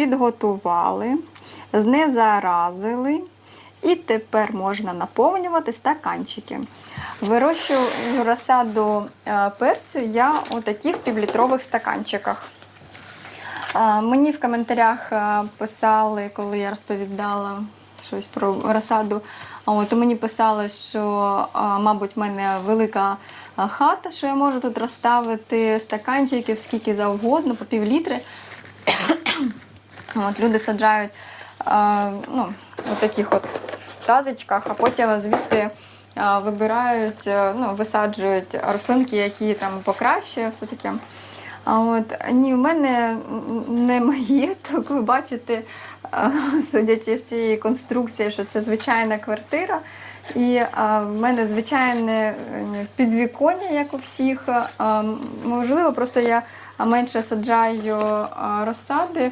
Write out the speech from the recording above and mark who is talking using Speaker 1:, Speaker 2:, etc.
Speaker 1: підготували, знезаразили. І тепер можна наповнювати стаканчики. Вирощую розсаду е, перцю я у таких півлітрових стаканчиках. Е, Мені в коментарях е, писали, коли я розповідала щось про розсаду, то мені писали, що, мабуть, в мене велика хата, що я можу тут розставити стаканчиків скільки завгодно, по пів літри. От, люди саджають е, ну, у таких от тазочках, а потім звідти е, вибирають, е, ну, висаджують рослинки, які там покраще, все таке. А от ні, в мене немає, так ви бачите, судячи з цієї конструкції, що це звичайна квартира. І в мене звичайне підвіконня, як у всіх. Можливо, просто я менше саджаю розсади.